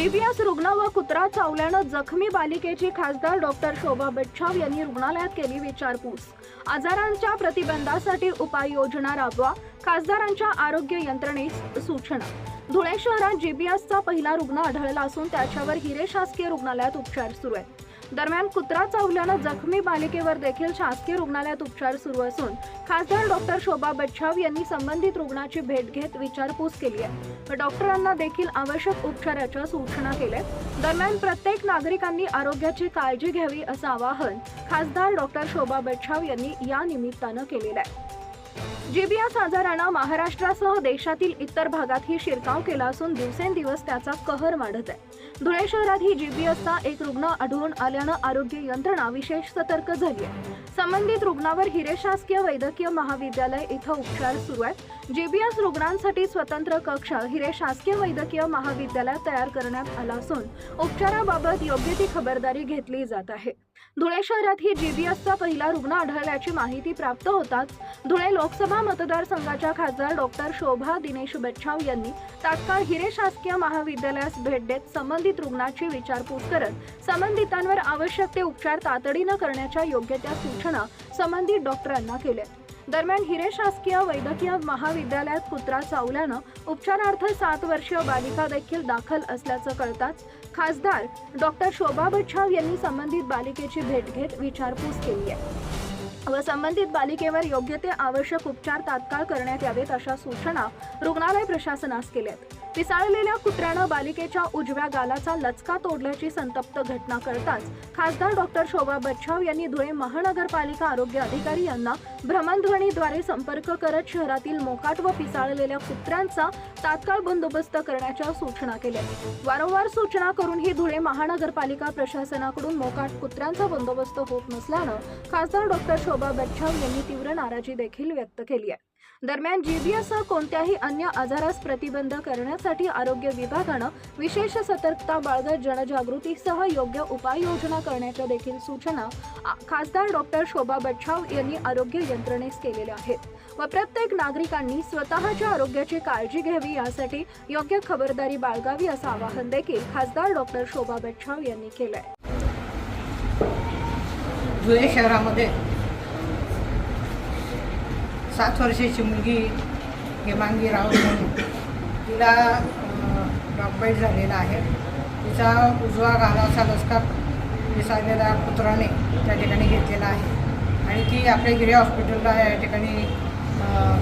DBS रुग्ण व कुत्रा चावल्यानं जखमी बालिकेची खासदार डॉक्टर शोभा बच्छाव यांनी रुग्णालयात केली विचारपूस. आजारांच्या प्रतिबंधासाठी उपाययोजना राबवा खासदारांच्या आरोग्य यंत्रणेस सूचना. धुळे शहरात जीबीएसचा पहिला रुग्ण आढळला असून त्याच्यावर हिरे शासकीय रुग्णालयात उपचार सुरू आहेत. दरम्यान कुत्रा चावल्यानं जखमी बालिकेवर देखील शासकीय रुग्णालयात उपचार सुरू असून खासदार डॉक्टर शोभा बच्छाव यांनी संबंधित रुग्णाची भेट घेत विचारपूस केली आहे. डॉक्टरांना देखील आवश्यक उपचाराच्या सूचना केल्या. दरम्यान प्रत्येक नागरिकांनी आरोग्याची काळजी घ्यावी असं आवाहन खासदार डॉक्टर शोभा बच्छाव यांनी या निमित्तानं केलेलं आहे. जीबीया आजारानं महाराष्ट्रासह देशातील इतर भागातही शिरकाव केला असून दिवसेंदिवस त्याचा कहर वाढत आहे. धुळे शहरात ही जीबीएसचा एक रुग्ण आढळून आल्यानं आरोग्य यंत्रणा विशेष सतर्क झाली आहे. संबंधित रुग्णावर हिरे शासकीय वैद्यकीय महाविद्यालय इथं उपचार सुरू आहेत. जीबीएस रुग्णांसाठी स्वतंत्र कक्ष हिरे शासकीय वैद्यकीय महाविद्यालयात तयार करण्यात आला असून उपचाराबाबत योग्य ती खबरदारी घेतली जात आहे. धुळे शहरात ही जीबीएसचा पहिला रुग्ण आढळल्याची माहिती प्राप्त होताच धुळे लोकसभा मतदारसंघाच्या खासदार डॉक्टर शोभा दिनेश बच्छाव यांनी तात्काळ हिरे शासकीय महाविद्यालयास भेट देत संबंधित रुग्णाची विचारपूस करत संबंधितांवर आवश्यक ते उपचार तातडीनं करण्याच्या योग्य त्या सूचना संबंधित डॉक्टरांना केल्या दरम्यान हिरे शासकीय वैद्यकीय महाविद्यालयात कुत्रा चावल्यानं उपचारार्थ सात वर्षीय बालिका देखील दाखल असल्याचं कळताच खासदार डॉक्टर शोभा बच्छाव यांनी संबंधित बालिकेची भेट घेत विचारपूस केली आहे. व संबंधित बालिकेवर योग्य ते आवश्यक उपचार तात्काळ करण्यात यावेत अशा सूचना रुग्णालय प्रशासनास केल्यात. पिसाळलेल्या कुत्र्यानं बालिकेच्या उजव्या गालाचा लचका तोडल्याची संतप्त घटना करताच खासदार डॉक्टर शोभा बच्छाव यांनी धुळे महानगरपालिका आरोग्य अधिकारी यांना भ्रमणध्वनीद्वारे संपर्क करत शहरातील मोकाट व पिसाळलेल्या कुत्र्यांचा तात्काळ बंदोबस्त करण्याच्या सूचना केल्या. वारंवार सूचना करूनही धुळे महानगरपालिका प्रशासनाकडून मोकाट कुत्र्यांचा बंदोबस्त होत नसल्यानं खासदार डॉक्टर शोभा बच्छाव यांनी तीव्र नाराजी देखील व्यक्त केली आहे. दरम्यान जीबीएस कोणत्याही अन्य आजारास प्रतिबंध करण्यासाठी आरोग्य विभागानं विशेष सतर्कता बाळगत जनजागृतीसह योग्य उपाययोजना करण्याच्या देखील सूचना खासदार डॉक्टर शोभा बच्छाव यांनी आरोग्य यंत्रणेस केलेल्या आहेत. व प्रत्येक नागरिकांनी स्वतःच्या आरोग्याची काळजी घ्यावी यासाठी योग्य खबरदारी बाळगावी असं आवाहन देखील खासदार डॉक्टर शोभा बच्छाव यांनी केलंय. धुळे शहरामध्ये सात वर्षाची मुलगी हेमांगी राऊत म्हणून तिला डॉकबाईट झालेला आहे. तिचा उजवा गालाचा लसका विसरलेल्या पुत्राने त्या ठिकाणी घेतलेला आहे. आणि ती आपल्या गिरे हॉस्पिटलला या ठिकाणी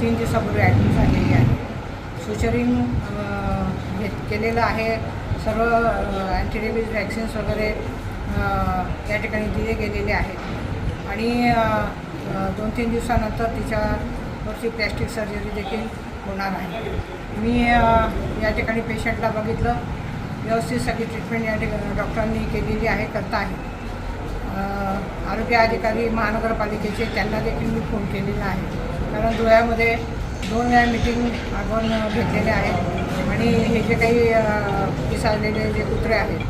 तीन दिवसापूर्वी ॲडमिट झालेली आहे. सुचरिंग घेत केलेलं आहे. सर्व अँटीरेबीज वॅक्सिन्स वगैरे या ठिकाणी दिले गेलेले आहेत. आणि दोन तीन दिवसानंतर तिच्या तिच्यावरती प्लॅस्टिक सर्जरी देखील होणार आहे. मी या ठिकाणी पेशंटला बघितलं. व्यवस्थित सगळी ट्रीटमेंट या ठिकाणी डॉक्टरांनी केलेली आहे करता आहे. आरोग्य अधिकारी महानगरपालिकेचे त्यांना देखील मी फोन केलेला आहे. कारण धुळ्यामध्ये दोन वेळा मिटिंग आपण घेतलेले आहेत. आणि हे जे काही अ, पिसाळलेले जे कुत्रे आहेत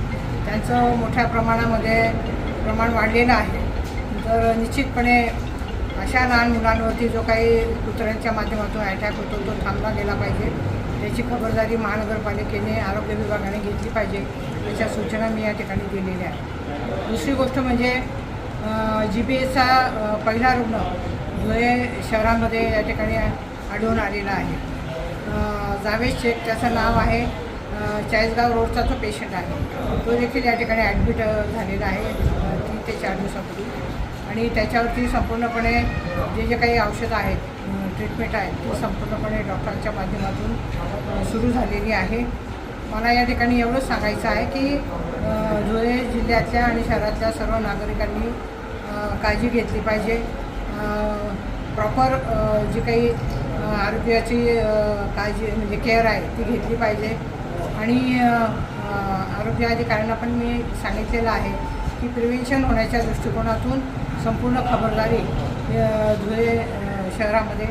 त्यांचं मोठ्या प्रमाणामध्ये प्रमाण वाढलेलं आहे. तर निश्चितपणे अशा लहान मुलांवरती जो काही कुत्र्यांच्या माध्यमातून अटॅक होतो तो थांबला गेला पाहिजे. त्याची खबरदारी महानगरपालिकेने आरोग्य विभागाने घेतली पाहिजे याच्या सूचना मी या ठिकाणी दिलेल्या आहेत. दुसरी गोष्ट म्हणजे जी बी एसचा पहिला रुग्ण धुळे शहरामध्ये या ठिकाणी आढळून आलेला आहे. जावेद शेख त्याचं नाव आहे. चाळीसगाव रोडचा तो पेशंट आहे. तो देखील या ठिकाणी ॲडमिट झालेला आहे तीन ते चार दिवसापूर्वी. आणि त्याच्यावरती संपूर्णपणे जे जे काही औषधं आहेत ट्रीटमेंट आहे ती संपूर्णपणे डॉक्टरांच्या माध्यमातून सुरू झालेली आहे. मला या ठिकाणी एवढंच सांगायचं आहे की धुळे जिल्ह्यातल्या आणि शहरातल्या सर्व नागरिकांनी काळजी घेतली पाहिजे. प्रॉपर जी काही आरोग्याची काळजी म्हणजे केअर आहे ती घेतली पाहिजे. आणि आरोग्य अधिकाऱ्यांना पण मी सांगितलेलं आहे की प्रिव्हेन्शन होण्याच्या दृष्टिकोनातून संपूर्ण खबरदारी धुळे शहरामध्ये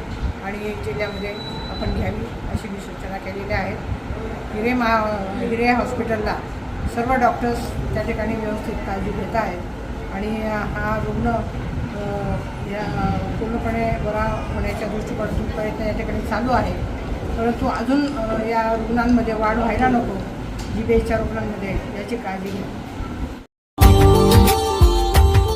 आणि जिल्ह्यामध्ये आपण घ्यावी अशी मी सूचना केलेल्या आहेत हिरे महा हिरे हॉस्पिटलला सर्व डॉक्टर्स त्या ठिकाणी व्यवस्थित काळजी घेत आहेत आणि हा रुग्ण या पूर्णपणे बरा होण्याच्या दृष्टिकोनातून प्रयत्न या ठिकाणी चालू आहे. परंतु अजून या रुग्णांमध्ये वाढ व्हायला नको जी बेच्या रुग्णांमध्ये याची काळजी घ्या.